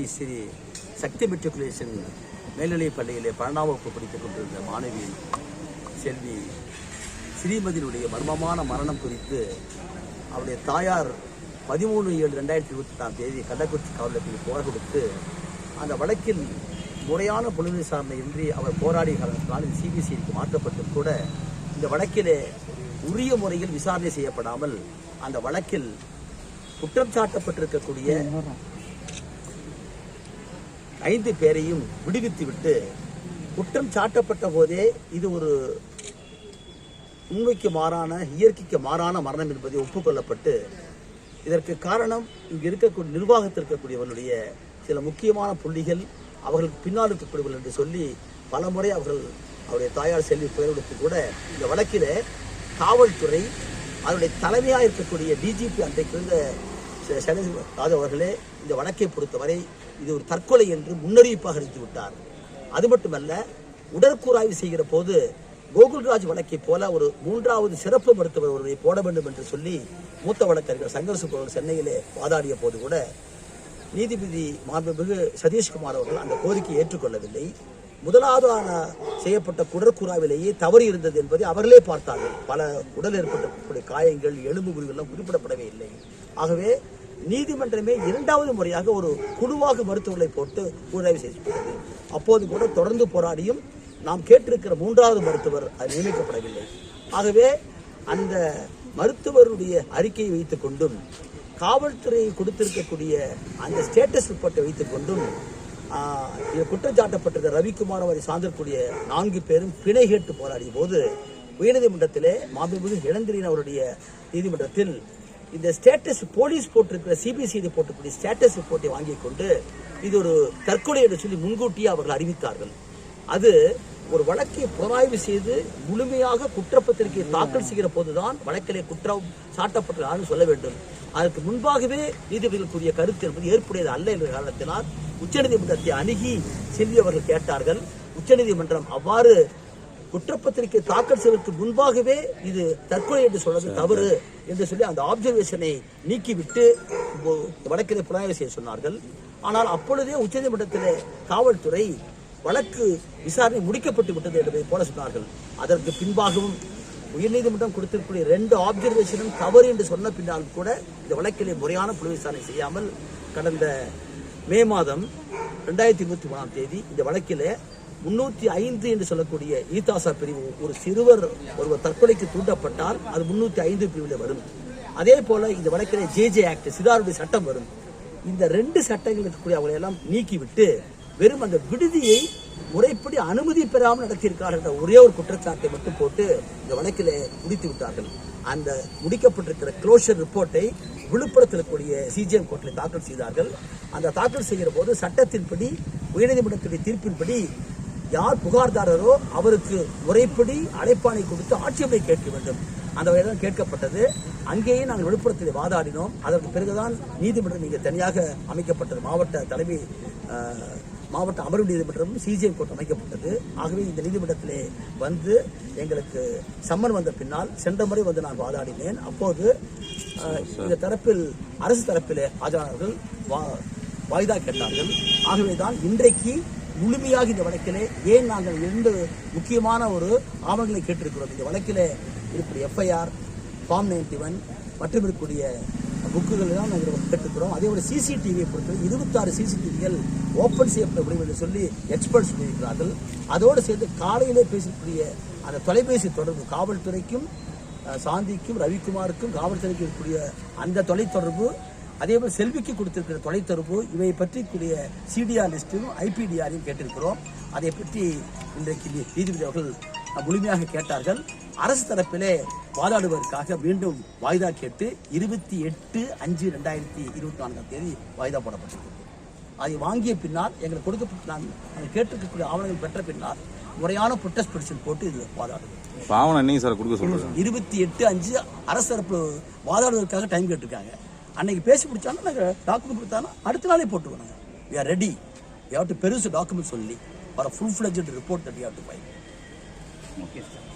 திருச்சி ஸ்ரீ சக்தி matriculation மேல்நிலைப் பள்ளியிலே பன்னெண்டாம் வகுப்பு படித்துக் கொண்டிருந்த மாணவி செல்வி ஸ்ரீமதியினுடைய மர்மமான மரணம் குறித்து அவருடைய தாயார் பதிமூணு ஏழு ரெண்டாயிரத்தி இருபத்தி எட்டாம் தேதி கள்ளக்குறிச்சி காவலத்தில் புகார் கொடுத்து அந்த வழக்கில் முறையான புலன் விசாரணை இன்றி அவர் போராடிய காரணத்தினால் இது சிபிசிஐக்கு மாற்றப்பட்டும் கூட இந்த வழக்கிலே உரிய முறையில் விசாரணை செய்யப்படாமல் அந்த வழக்கில் குற்றம் சாட்டப்பட்டிருக்கக்கூடிய ஐந்து பேரையும் விடுவித்துவிட்டு குற்றம் சாட்டப்பட்ட போதே இது ஒரு உண்மைக்கு மாறான இயற்கைக்கு மாறான மரணம் என்பதை ஒப்புக்கொள்ளப்பட்டு இதற்கு காரணம் இங்கு இருக்கக்கூடிய நிர்வாகத்தில் இருக்கக்கூடியவர்களுடைய சில முக்கியமான புள்ளிகள் அவர்களுக்கு பின்னால் இருக்கக்கூடியவர்கள் என்று சொல்லி பல முறை அவர்கள் அவருடைய தாயார் செல்வி பெயரெடுத்து கூட இந்த வழக்கில் காவல்துறை அதனுடைய தலைமையாக இருக்கக்கூடிய டிஜிபி அன்றைக்கு இருந்த ச- அவர்களே இந்த வழக்கை பொறுத்தவரை இது ஒரு தற்கொலை என்று முன்னறிவிப்பாக அறிவித்து விட்டார். அது மட்டுமல்ல உடற்கூறாய்வு செய்கிற போது கோகுல்ராஜ் வழக்கை போல ஒரு மூன்றாவது சிறப்பு மருத்துவர் ஒருவரை போட வேண்டும் என்று சொல்லி மூத்த வழக்கறிஞர் சங்கர் சுப்பவர் சென்னையிலே வாதாடிய போது கூட நீதிபதி மாண்புமிகு சதீஷ்குமார் அவர்கள் அந்த கோரிக்கையை ஏற்றுக்கொள்ளவில்லை. முதலாவதான செய்யப்பட்ட குடற்குறாவிலேயே தவறு இருந்தது என்பதை அவர்களே பார்த்தார்கள். பல உடல் ஏற்பட்ட காயங்கள் எலும்பு குறிகள்லாம் குறிப்பிடப்படவே இல்லை. ஆகவே நீதிமன்றமே இரண்டாவது முறையாக ஒரு குழுவாக மருத்துவர்களை போட்டு உதவி செய்யப்பட்டது அப்போது கூட தொடர்ந்து போராடியும் நாம் கேட்டிருக்கிற மூன்றாவது மருத்துவர் அது நியமிக்கப்படவில்லை. ஆகவே அந்த மருத்துவருடைய அறிக்கையை வைத்துக் கொண்டும் காவல்துறை கொடுத்திருக்கக்கூடிய அந்த ஸ்டேட்டஸ் ரிப்போர்ட்டை வைத்துக் கொண்டும் குற்றச்சாட்டப்பட்டிருக்க ரவிக்குமார் அவரை சார்ந்திருக்கக்கூடிய நான்கு பேரும் பிணை கேட்டு போராடிய போது உயர்நீதிமன்றத்திலே மாண்புமிகு இளந்திரின் அவருடைய நீதிமன்றத்தில் இந்த ஸ்டேட்டஸ் போலீஸ் போட்டிருக்கிற சிபிசிஐடி போட்டக்கூடிய ஸ்டேட்டஸ் ரிப்போர்ட்டை வாங்கி கொண்டு இது ஒரு தற்கொலை என்று சொல்லி முன்கூட்டியே அவர்கள் அறிவித்தார்கள். அது ஒரு வழக்கை புலனாய்வு செய்து முழுமையாக குற்றப்பத்திரிகை தாக்கல் செய்கிற போதுதான் வழக்கிலே குற்றம் சாட்டப்பட்டதான்னு சொல்ல வேண்டும். அதற்கு முன்பாகவே நீதிபதிகளுக்குரிய கருத்து என்பது ஏற்புடையது அல்ல என்ற காரணத்தினால் உச்சநீதிமன்றத்தை அணுகி செல்வி அவர்கள் கேட்டார்கள். உச்சநீதிமன்றம் அவ்வாறு குற்றப்பத்திரிகை தாக்கல் செய்வதற்கு முன்பாகவே இது தற்கொலை என்று சொல்வது தவறு என்று சொல்லி அந்த ஆப்சர்வேஷனை நீக்கிவிட்டு வழக்கிலே புலனாய்வு செய்ய சொன்னார்கள். ஆனால் அப்பொழுதே உச்சநீதிமன்றத்திலே காவல்துறை வழக்கு விசாரணை முடிக்கப்பட்டு விட்டது என்பதை போல சொன்னார்கள். அதற்கு பின்பாகவும் உயர்நீதிமன்றம் கொடுத்திருக்கக்கூடிய ரெண்டு ஆப்சர்வேஷனும் தவறு என்று சொன்ன பின்னால் கூட இந்த வழக்கிலே முறையான புலி விசாரணை செய்யாமல் கடந்த மே மாதம் ரெண்டாயிரத்தி இருபத்தி மூணாம் தேதி இந்த வழக்கிலே முன்னூத்தி ஐந்து என்று சொல்லக்கூடிய ஈதாசா பிரிவு ஒரு சிறுவர் ஒருவர் தற்கொலைக்கு தூண்டப்பட்டால் அது முன்னூத்தி ஐந்து பிரிவில் வரும். அதே போல இந்த வழக்கிலே ஜேஜே ஆக்ட் சிறாருடைய சட்டம் வரும். இந்த ரெண்டு சட்டங்கள் இருக்கக்கூடிய அவங்களை எல்லாம் நீக்கிவிட்டு வெறும் அந்த விடுதியை முறைப்படி அனுமதி பெறாமல் நடத்தியிருக்கார் என்ற ஒரே ஒரு குற்றச்சாட்டை மட்டும் போட்டு இந்த வழக்கில் முடித்து விட்டார்கள். அந்த முடிக்கப்பட்டிருக்கிற க்ளோஷர் ரிப்போர்ட்டை விழுப்புரத்தில் இருக்கக்கூடிய சிஜிஎம் கோர்ட்டில் தாக்கல் செய்தார்கள். அந்த தாக்கல் செய்கிற போது சட்டத்தின்படி உயர்நீதிமன்றத்துடைய தீர்ப்பின்படி யார் புகார்தாரரோ அவருக்கு முறைப்படி அழைப்பாணை கொடுத்து ஆட்சேபனை கேட்க வேண்டும். அந்த வகையில் கேட்கப்பட்டது. அங்கேயே நாங்கள் விழுப்புரத்தில் வாதாடினோம். அதற்கு பிறகுதான் நீதிமன்றம் இங்கே தனியாக அமைக்கப்பட்டது. மாவட்ட தலைமை மாவட்ட அமர்வு நீதிமன்றமும் சிஜிஎம் கோர்ட் அமைக்கப்பட்டது. ஆகவே இந்த நீதிமன்றத்திலே வந்து எங்களுக்கு சம்மன் வந்த பின்னால் சென்ற முறை வந்து நான் வாதாடினேன். அப்போது இந்த தரப்பில் அரசு தரப்பிலே ஆஜரானவர்கள் வா- வாய்தா கேட்டார்கள். ஆகவேதான் இன்றைக்கு முழுமையாக இந்த வழக்கிலே ஏன் நாங்கள் இரண்டு முக்கியமான ஒரு ஆவணங்களை கேட்டிருக்கிறோம்? இந்த வழக்கிலே இருக்கக்கூடிய எஃப்ஐஆர் ஃபார்ம் நைன்டி ஒன் மற்றும் இருக்கக்கூடிய புக்குகள் தான் நாங்கள் கேட்டிருக்கிறோம். அதே போல சிசிடிவியை பொறுத்தவரை இருபத்தாறு சிசிடிவிகள் ஓப்பன் செய்யப்பட முடியும் என்று சொல்லி எக்ஸ்பர்ட்ஸ் சொல்லியிருக்கிறார்கள். அதோடு சேர்ந்து காலையிலே பேசக்கூடிய அந்த தொலைபேசி தொடர்பு காவல்துறைக்கும் சாந்திக்கும் ரவிக்குமாருக்கும் காவல்துறைக்கும் இருக்கக்கூடிய அந்த தொலைத்தொடர்பு அதேபோல் செல்விக்கு கொடுத்திருக்கிற தொலைத்தொடர்பு இவை பற்றி கூடிய சிடிஆர் லிஸ்ட்டும் ஐபிடிஆரையும் கேட்டிருக்கிறோம். அதை பற்றி இன்றைக்கு நீதிபதி அவர்கள் முழுமையாக கேட்டார்கள். அரசு தரப்பிலே வாதாடுவதற்காக மீண்டும் வாய்தா கேட்டு இருபத்தி எட்டு அஞ்சு ரெண்டாயிரத்தி இருபத்தி நான்காம் தேதி வாய்தா போடப்பட்டிருக்கிறது அதை வாங்கிய பின்னால் எங்களுக்கு கொடுக்கப்பட்ட நாங்கள் கேட்டிருக்கக்கூடிய ஆவணங்கள் பெற்ற பின்னால் முறையான ப்ரொட்டஸ்ட் பெட்டிஷன் போட்டு இது வாதாடுவோம் ஆவணம் என்னைக்கு சார் கொடுக்க சொல்றீங்க இருபத்தி எட்டு அஞ்சு அரசு தரப்பு வாதாடுவதற்காக டைம் கேட்டிருக்காங்க. அன்னைக்கு பேசி பிடிச்சாலும் நாங்கள் டாக்குமெண்ட் கொடுத்தாலும் அடுத்த நாளே போட்டுருவோம் நாங்கள் we are ready we have to பெருசு டாக்குமெண்ட் சொல்லி for full fledged report that you have to file okay sir